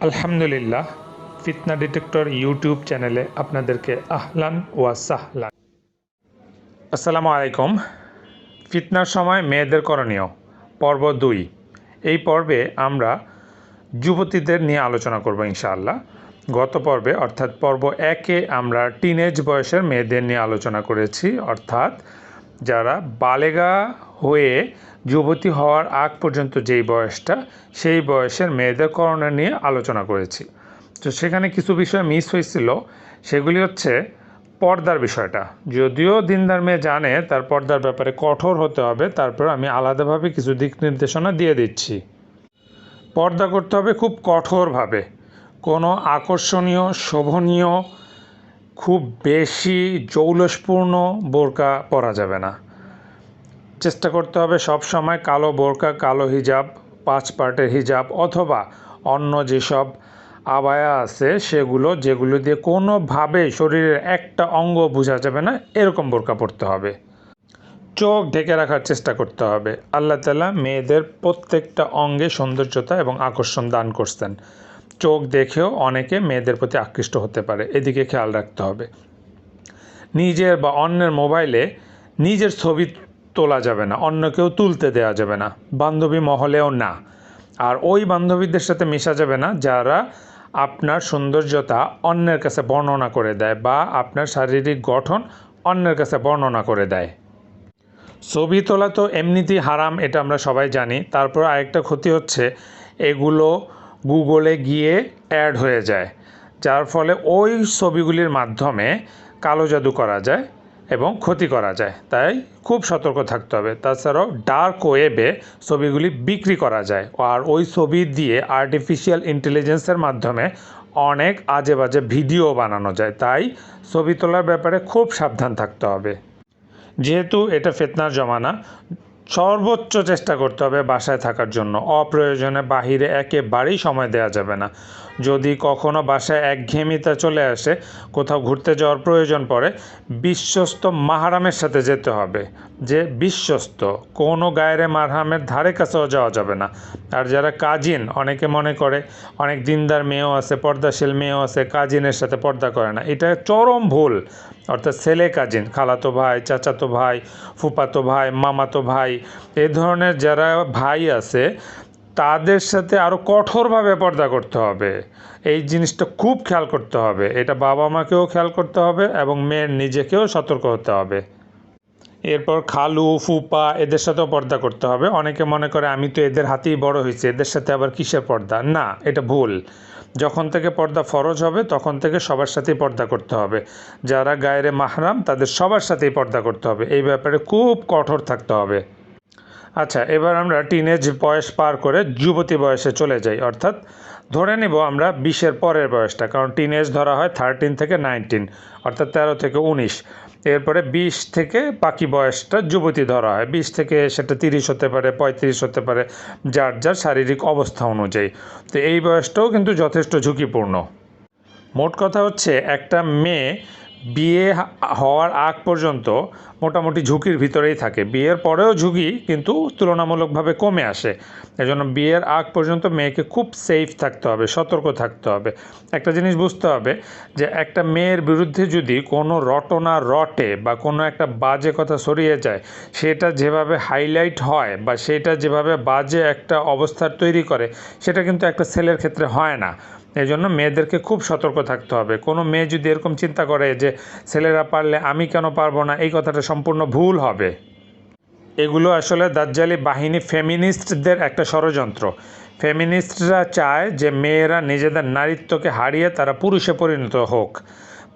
আলহামদুলিল্লাহ, ফিতনা detector YouTube চ্যানেলে আপনাদেরকে আহলান ওয়া সাহলান। আসসালামু আলাইকুম। ফিতনার সময় মেয়েদের করণীয়, পর্ব দুই। এই পর্বে আমরা যুবতীদের নিয়ে আলোচনা করব ইনশাআল্লাহ। গত পর্বে, অর্থাৎ পর্ব একে আমরা টিনেজ বয়সের মেয়েদের নিয়ে আলোচনা করেছি, অর্থাৎ যারা বালেগা হয়ে যুবতী হওয়ার আগ পর্যন্ত যেই বয়সটা, সেই বয়সের মেয়েদের করণীয় নিয়ে আলোচনা করেছি। তো সেখানে কিছু বিষয় মিস হয়েছিল, সেগুলি হচ্ছে পর্দার বিষয়টা। যদিও দিনদার মেয়ে জানে, তার পর্দার ব্যাপারে কঠোর হতে হবে, তারপর আমি আলাদাভাবে কিছু দিক নির্দেশনা দিয়ে দিচ্ছি। পর্দা করতে হবে খুব কঠোরভাবে। কোনো আকর্ষণীয়, শোভনীয় খুব বেশি জৌলসপূর্ণ বোরকা পরা যাবে না। চেষ্টা করতে হবে সব সময় কালো বোরকা, কালো হিজাব, পাঁচ পার্টের হিজাব অথবা অন্য যেসব আবায়া আছে সেগুলো, যেগুলো দিয়ে কোনোভাবে শরীরের একটা অঙ্গ বোঝা যাবে না, এরকম বোরকা পরতে হবে। চোখ ঢেকে রাখার চেষ্টা করতে হবে। আল্লাহ তালা মেয়েদের প্রত্যেকটা অঙ্গে সৌন্দর্যতা এবং আকর্ষণ দান করছেন। চোখ দেখেও অনেকে মেয়েদের প্রতি আকৃষ্ট হতে পারে। এদিকে খেয়াল রাখতে হবে। নিজের বা অন্যের মোবাইলে নিজের ছবি তোলা যাবে না অন্য কেউ তুলতে দেওয়া যাবে না, বান্ধবী মহলেও না। আর ওই বান্ধবীদের সাথে মেশা যাবে না যারা আপনার সৌন্দর্যতা অন্যের কাছে বর্ণনা করে দেয় বা আপনার শারীরিক গঠন অন্যের কাছে বর্ণনা করে দেয়। ছবি তোলা তো এমনিতেই হারাম, এটা আমরা সবাই জানি। তারপর আরেকটা ক্ষতি হচ্ছে, এগুলো গুগলে গিয়ে অ্যাড হয়ে যায়। যার ফলে ওই ছবিগুলির মাধ্যমে কালো জাদু করা যায় এবং ক্ষতি করা যায়। তাই খুব সতর্ক থাকতে হবে। তাছাড়াও ডার্ক ওয়েবে ছবিগুলি বিক্রি করা যায় আর ওই ছবি দিয়ে আর্টিফিশিয়াল ইন্টেলিজেন্সের মাধ্যমে অনেক আজে বাজে ভিডিও বানানো যায়। তাই ছবি তোলার ব্যাপারে খুব সাবধান থাকতে হবে। যেহেতু এটা ফেতনার জমানা সর্বোচ্চ চেষ্টা করতে হবে বাসায় থাকার জন্য। অপ্রয়োজনে বাহিরে একেবারেই সময় দেওয়া যাবে না। যদি কখনো বাসায় একঘেয়েমিতা চলে আসে, কোথাও ঘুরতে যাওয়ার প্রয়োজন পড়ে, বিশ্বস্ত মাহারামের সাথে যেতে হবে। যে বিশ্বস্ত, কোনো গায়েরে মারহামের ধারে কাছেও যাওয়া যাবে না। আর যারা কাজিন, অনেকে মনে করে, অনেক দিনদার মেয়েও আছে, পর্দাশীল মেয়েও আছে, কাজিনের সাথে পর্দা করে না। এটা চরম ভুল। অর্থাৎ ছেলে কাজিন, খালাতো ভাই, চাচাতো ভাই, ফুপাতো ভাই, মামাতো ভাই, এ ধরনের যারা ভাই আছে তাদের সাথে আরও কঠোরভাবে পর্দা করতে হবে। এই জিনিসটা খুব খেয়াল করতে হবে। এটা বাবা মাকেও খেয়াল করতে হবে এবং মেয়ের নিজেকেও সতর্ক হতে হবে। এরপর খালু, ফুপা এদের সাথেও পর্দা করতে হবে। অনেকে মনে করে, আমি তো এদের হাতেই বড় হয়েছি, এদের সাথে আবার কিসের পর্দা? না, এটা ভুল। যখন থেকে পর্দা ফরজ হবে, তখন থেকে সবার সাথেই পর্দা করতে হবে। যারা গায়েরে মাহরাম, তাদের সবার সাথেই পর্দা করতে হবে। এই ব্যাপারে খুব কঠোর থাকতে হবে। আচ্ছা এবার আমরা টিনেজ বয়স পার করে যুবতী বয়সে চলে যাই। অর্থাৎ ধরে নিব আমরা বিশের পরের বয়সটা, কারণ টিনেজ ধরা হয় থার্টিন থেকে নাইনটিন অর্থাৎ তেরো থেকে উনিশ। এরপরে বিশ থেকে বাকি বয়সটা যুবতী ধরা হয়। বিশ থেকে সেটা তিরিশ হতে পারে, পঁয়ত্রিশ হতে পারে, যার যার শারীরিক অবস্থা অনুযায়ী। তো এই বয়সটাও কিন্তু যথেষ্ট ঝুঁকিপূর্ণ। মোট কথা হচ্ছে, একটা মেয়ে বিয়ে হওয়ার আগ পর্যন্ত মোটামুটি ঝুঁকির ভিতরেই থাকে। বিয়ের পরেও ঝুঁকি কিন্তু তুলনামূলকভাবে কমে আসে। এজন্য বিয়ের আগ পর্যন্ত মেয়েকে খুব সেফ থাকতে হবে, সতর্ক থাকতে হবে। একটা জিনিস বুঝতে হবে যে একটা মেয়ের বিরুদ্ধে যদি কোনো রটনা রটে বা কোনো একটা বাজে কথা সরিয়ে যায়, সেটা যেভাবে হাইলাইট হয় বা সেটা যেভাবে বাজে একটা অবস্থার তৈরি করে, সেটা কিন্তু একটা ছেলের ক্ষেত্রে হয় না। এই জন্য মেয়েদেরকে খুব সতর্ক থাকতে হবে। কোনো মেয়ে যদি এরকম চিন্তা করে যে ছেলেরা পারলে আমি কেন পারব না, এই কথাটা সম্পূর্ণ ভুল হবে। এগুলো আসলে দাজ্জালি বাহিনী ফেমিনিস্টদের একটা ষড়যন্ত্র। ফেমিনিস্টরা চায় যে মেয়েরা নিজেদের নারীত্বকে হারিয়ে তারা পুরুষে পরিণত হোক।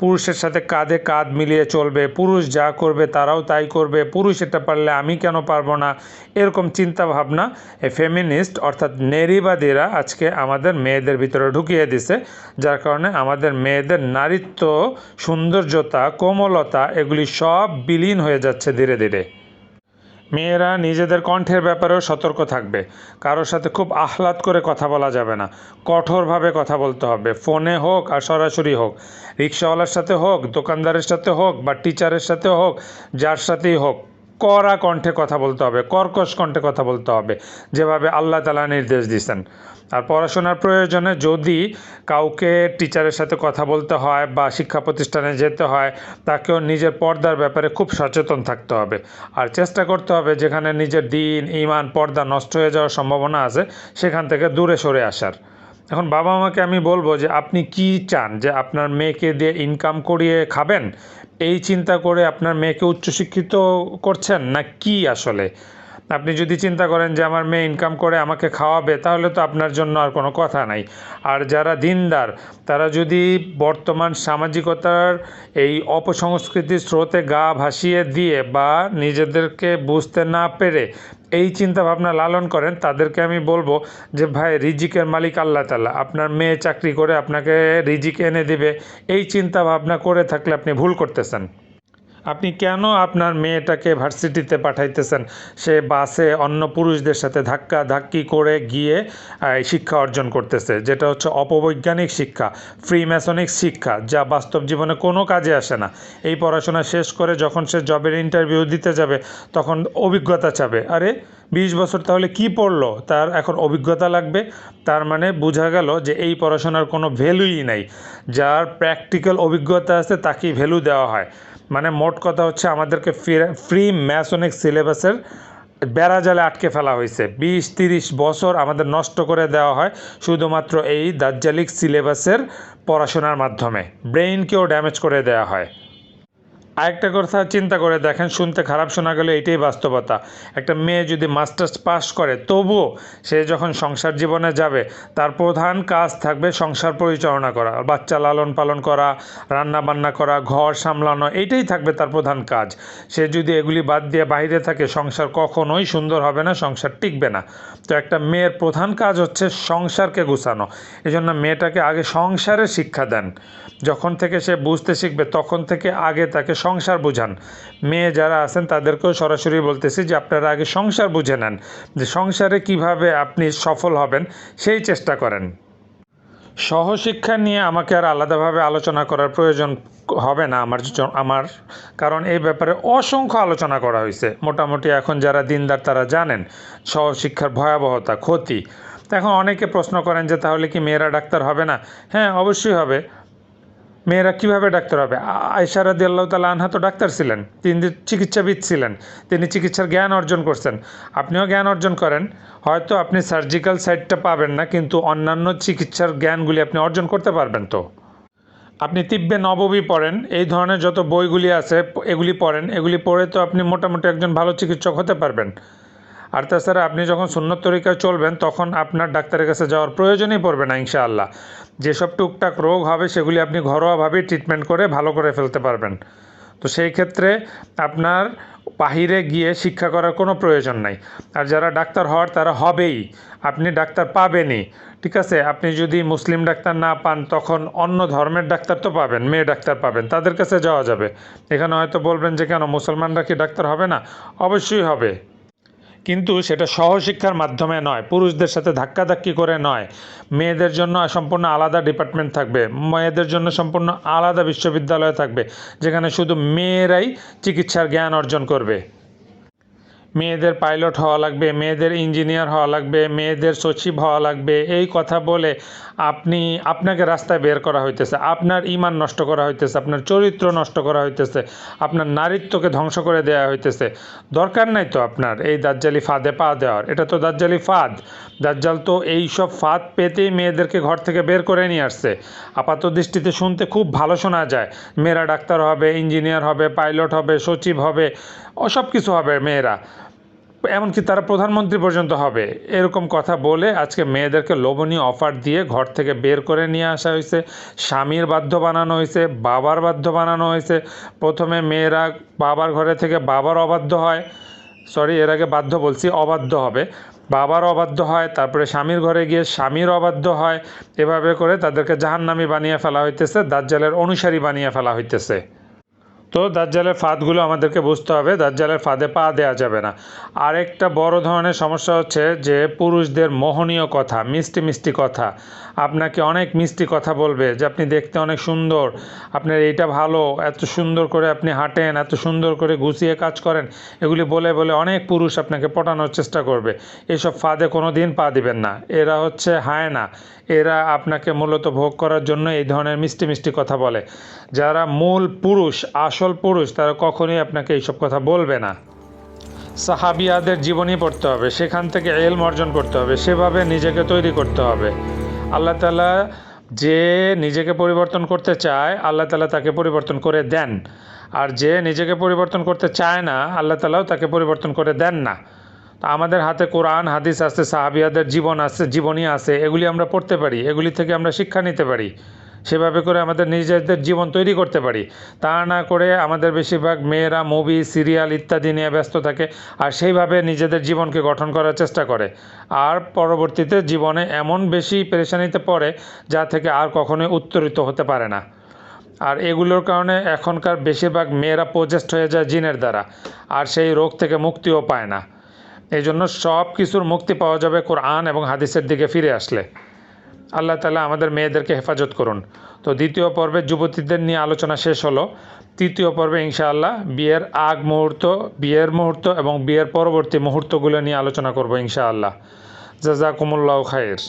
পুরুষের সাথে কাঁধে কাঁধ মিলিয়ে চলবে। পুরুষ যা করবে তারাও তাই করবে। পুরুষ এটা পারলে আমি কেন পারব না? এরকম চিন্তা ভাবনা এ ফেমিনিস্ট অর্থাৎ নেরিবাদীরা আজকে আমাদের মেয়েদের ভিতরে ঢুকিয়ে দিছে, যার কারণে আমাদের মেয়েদের নারীত্ব, সৌন্দর্যতা, কোমলতা এগুলি সব বিলীন হয়ে যাচ্ছে ধীরে ধীরে। মেয়েরা নিজেদের কণ্ঠের ব্যাপারেও সতর্ক থাকবে। কারোর সাথে খুব আহ্লাদ করে কথা বলা যাবে না। কঠোরভাবে কথা বলতে হবে। ফোনে হোক আর সরাসরি হোক। রিক্সাওয়ালার সাথে হোক, দোকানদারের সাথে হোক বা টিচারের সাথে হোক, যার সাথেই হোক। কড়া কণ্ঠে কথা বলতে হবে, কর্কশ কণ্ঠে কথা বলতে হবে, যেভাবে আল্লাহ তালা নির্দেশ দিয়েছেন। আর পড়াশোনার প্রয়োজনে যদি কাউকে টিচারের সাথে কথা বলতে হয় বা শিক্ষা প্রতিষ্ঠানে যেতে হয়, তাকেও নিজের পর্দার ব্যাপারে খুব সচেতন থাকতে হবে। আর চেষ্টা করতে হবে যেখানে নিজের দিন, ইমান, পর্দা নষ্ট হয়ে যাওয়ার সম্ভাবনা আছে, সেখান থেকে দূরে সরে আসার। এখন বাবা মাকে আমি বলব যে আপনি কি চান? যে আপনার মেয়েকে দিয়ে ইনকাম করিয়ে খাবেন? এই চিন্তা করে আপনার মেয়েকে উচ্চশিক্ষিত করছেন? না কি আসলে? আপনি যদি চিন্তা করেন যে আমার মেয়ে ইনকাম করে আমাকে খাওয়াবে, তাহলে তো আপনার জন্য আর কোনো কথা নাই। আর যারা দিনদার, তারা যদি বর্তমান সামাজিকতার এই অপসংস্কৃতির স্রোতে গা ভাসিয়ে দিয়ে বা নিজেদেরকে বুঝতে না পেরে এই চিন্তা ভাবনা লালন করেন, তাদেরকে আমি বলব যে, ভাই, রিজিকের মালিক আল্লাহ তালা আপনার মেয়ে চাকরি করে আপনাকে রিজিক এনে দিবে। এই চিন্তা ভাবনা করে থাকলে আপনি ভুল করতেছেন। আপনি কেন আপনার মেয়েটাকে ভার্সিটিতে পাঠাইতেছেন? সে বাসে অন্য পুরুষদের সাথে ধাক্কা ধাক্কি করে গিয়ে শিক্ষা অর্জন করতেছে, যেটা হচ্ছে অপবৈজ্ঞানিক শিক্ষা ফ্রি ম্যাসনিক শিক্ষা, যা বাস্তব জীবনে কোনো কাজে আসে না। এই পড়াশোনা শেষ করে যখন সে জবের ইন্টারভিউ দিতে যাবে, তখন অভিজ্ঞতা চাবে। আরে, বিশ বছর তাহলে কি পড়ল? তার এখন অভিজ্ঞতা লাগবে। তার মানে বোঝা গেল যে এই পড়াশোনার কোনো ভ্যালুই নাই। যার প্র্যাকটিক্যাল অভিজ্ঞতা আছে, তাকেই ভ্যালু দেওয়া হয়। মানে মোট কথা হচ্ছে আমাদেরকে ফ্রি ম্যাসনিক সিলেবাসের বেড়া জালে আটকে ফেলা হয়েছে। বিশ, তিরিশ বছর আমাদের নষ্ট করে দেওয়া হয় শুধুমাত্র এই দার্জালিক সিলেবাসের পড়াশোনার মাধ্যমে। ব্রেইনকেও ড্যামেজ করে দেওয়া হয়। আরেকটা কথা, চিন্তা করে দেখেন, শুনতে খারাপ শোনা গেলে এটাই বাস্তবতা। একটা মেয়ে যদি মাস্টার্স পাস করে, তবুও সে যখন সংসার জীবনে যাবে, তার প্রধান কাজ থাকবে সংসার পরিচালনা করা, বাচ্চা লালন পালন করা, রান্না বান্না করা, ঘর সামলানো এইটাই থাকবে তার প্রধান কাজ। সে যদি এগুলি বাদ দিয়ে বাইরে থাকে, সংসার কখনোই সুন্দর হবে না, সংসার টিকবে না। তো একটা মেয়ের প্রধান কাজ হচ্ছে সংসারকে গুছানো। এই জন্য মেয়েটাকে আগে সংসারের শিক্ষা দেন। যখন থেকে সে বুঝতে শিখবে, তখন থেকে আগে তাকে সংসার বুঝান। মেয়ে যারা আছেন, তাদেরকেও সরাসরি বলতেছি যে আপনারা আগে সংসার বুঝে নেন, যে সংসারে কীভাবে আপনি সফল হবেন, সেই চেষ্টা করেন। সহশিক্ষা নিয়ে আমাকে আর আলাদাভাবে আলোচনা করার প্রয়োজন হবে না আমার আমার, কারণ এই ব্যাপারে অসংখ্য আলোচনা করা হয়েছে। মোটামুটি এখন যারা দিনদার, তারা জানেন সহশিক্ষার ভয়াবহতা, ক্ষতি। এখন অনেকে প্রশ্ন করেন যে তাহলে কি মেয়েরা ডাক্তার হবে না? হ্যাঁ অবশ্যই হবে। মেয়েরা কীভাবে ডাক্তার হবে? আয়সা রাদি আল্লাহ তালা আনহা তো ডাক্তার ছিলেন। তিনি চিকিৎসাবিদ ছিলেন। তিনি চিকিৎসার জ্ঞান অর্জন করছেন। আপনিও জ্ঞান অর্জন করেন। হয়তো আপনি সার্জিক্যাল সাইডটা পাবেন না, কিন্তু অন্যান্য চিকিৎসার জ্ঞানগুলি আপনি অর্জন করতে পারবেন তো। আপনি তিব্বে নববী পড়েন। এই ধরনের যত বইগুলি আছে, এগুলি পড়েন। এগুলি পড়ে তো আপনি মোটামুটি একজন ভালো চিকিৎসক হতে পারবেন। আর তাছাড়া আপনি যখন সুন্নত তরিকায় চলবেন, তখন আপনার ডাক্তারের কাছে যাওয়ার প্রয়োজনই পড়বে না, ইনশাআল্লাহ। যেসব টুকটাক রোগ হবে, সেগুলি আপনি ঘরোয়াভাবেই ট্রিটমেন্ট করে ভালো করে ফেলতে পারবেন। তো সেই ক্ষেত্রে আপনার বাহিরে গিয়ে শিক্ষা করার কোনো প্রয়োজন নাই। আর যারা ডাক্তার হওয়ার, তারা হবেই। আপনি ডাক্তার পাবেনই। ঠিক আছে? আপনি যদি মুসলিম ডাক্তার না পান, তখন অন্য ধর্মের ডাক্তার তো পাবেন, মেয়ে ডাক্তার পাবেন, তাদের কাছে যাওয়া যাবে। এখানে হয়তো বলবেন যে, কেন, মুসলমানরা কি ডাক্তার হবে না? অবশ্যই হবে। কিন্তু সেটা সহশিক্ষার মাধ্যমে নয়, পুরুষদের সাথে ধাক্কাধাক্কি করে নয়। মেয়েদের জন্য সম্পূর্ণ আলাদা ডিপার্টমেন্ট থাকবে, মেয়েদের জন্য সম্পূর্ণ আলাদা বিশ্ববিদ্যালয় থাকবে, যেখানে শুধু মেয়েরাই চিকিৎসার জ্ঞান অর্জন করবে। মেয়েদের পাইলট হওয়া লাগবে, মেয়েদের ইঞ্জিনিয়ার হওয়া লাগবে, মেয়েদের সচিব হওয়া লাগবে। এই কথা বলে আপনি, আপনাকে রাস্তায় বের করা হইতেছে। আপনার ইমান নষ্ট করা হইতেছে, আপনার চরিত্র নষ্ট করা হইতেছে, আপনার নারীত্বকে ধ্বংস করে দেওয়া হইতেছে। দরকার নাই তো আপনার এই দাজ্জালি ফাঁদে পা দেওয়ার। এটা তো দাজ্জালি ফাঁদ। দাজ্জাল তো এই সব ফাঁদ পেতেই মেয়েদেরকে ঘর থেকে বের করে নিয়ে আসছে। আপাত দৃষ্টিতে শুনতে খুব ভালো শোনা যায়। মেয়েরা ডাক্তার হবে, ইঞ্জিনিয়ার হবে, পাইলট হবে, সচিব হবে সব কিছু হবে মেয়েরা। এমনকি তারা প্রধানমন্ত্রী পর্যন্ত হবে। এরকম কথা বলে আজকে মেয়েদেরকে লোভনীয় অফার দিয়ে ঘর থেকে বের করে নিয়ে আসা হয়েছে। স্বামীর বাধ্য বানানো হয়েছে, বাবার বাধ্য বানানো হয়েছে। প্রথমে মেয়েরা বাবার ঘরে থেকে বাবার অবাধ্য হয়। সরি, এর আগে বাধ্য বলছি, অবাধ্য হবে। বাবার অবাধ্য হয়, তারপরে স্বামীর ঘরে গিয়ে স্বামীর অবাধ্য হয়। এভাবে করে তাদেরকে জাহান্নামি বানিয়ে ফেলা হইতেছে, দাজ্জালের অনুসারী বানিয়ে ফেলা হইতেছে। তো দাজ্জালের ফাঁদগুলো আমাদেরকে বুঝতে হবে, দাজ্জালের ফাঁদে পা দেওয়া যাবে না। আরেকটা বড় ধরনের সমস্যা হচ্ছে যে পুরুষদের মোহনীয় কথা, মিষ্টি মিষ্টি কথা আপনাকে অনেক মিষ্টি কথা বলবে যে আপনি দেখতে অনেক সুন্দর, আপনার এইটা ভালো, এত সুন্দর করে আপনি হাঁটেন, এত সুন্দর করে গুছিয়ে কাজ করেন, এগুলি বলে বলে অনেক পুরুষ আপনাকে পটানোর চেষ্টা করবে। এসব ফাঁদে কোনো দিন পা দিবেন না। এরা হচ্ছে হায় না এরা আপনাকে মূলত ভোগ করার জন্য এই ধরনের মিষ্টি মিষ্টি কথা বলে। যারা মূল পুরুষ, আসল পুরুষ, তারা কখনোই আপনাকে এইসব কথা বলবে না। সাহাবিয়াদের জীবনী পড়তে হবে, সেখান থেকে এলম অর্জন করতে হবে, সেভাবে নিজেকে তৈরি করতে হবে। আল্লাহ তালা যে নিজেকে পরিবর্তন করতে চায়, আল্লাহ তালা তাকে পরিবর্তন করে দেন। আর যে নিজেকে পরিবর্তন করতে চায় না, আল্লাহ তালাও তাকে পরিবর্তন করে দেন না। তো আমাদের হাতে কোরআন, হাদিস আছে, সাহাবিয়াদের জীবন আছে, জীবনী আছে, এগুলি আমরা পড়তে পারি, এগুলি থেকে আমরা শিক্ষা নিতে পারি। সেভাবে করে আমাদের নিজেদের জীবন তৈরি করতে পারি। তা না করে আমাদের বেশিরভাগ মেয়েরা মুভি, সিরিয়াল ইত্যাদি নিয়ে ব্যস্ত থাকে আর সেইভাবে নিজেদের জীবনকে গঠন করার চেষ্টা করে। আর পরবর্তীতে জীবনে এমন বেশি পেরেশানিতে পড়ে যা থেকে আর কখনোই উত্তরিত হতে পারে না। আর এগুলোর কারণে এখনকার বেশিরভাগ মেয়েরা প্রজেস্ট হয়ে যায় জিনের দ্বারা আর সেই রোগ থেকে মুক্তিও পায় না। এই জন্য সব কিছুর মুক্তি পাওয়া যাবে কোরআন এবং হাদিসের দিকে ফিরে আসলে। আল্লাহ তালা আমাদের মেয়েদেরকে হেফাজত করুন। তো দ্বিতীয় পর্বে যুবতীদের নিয়ে আলোচনা শেষ হলো। তৃতীয় পর্বে ইনশাআল্লাহ বিয়ের আগ মুহূর্ত, বিয়ের মুহূর্ত এবং বিয়ের পরবর্তী মুহূর্তগুলো নিয়ে আলোচনা করব ইনশাআল্লাহ। জাজাকুমুল্লাহ খায়ের